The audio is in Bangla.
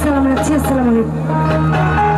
সালাম রাখছি আসসালামু আলাইকুম।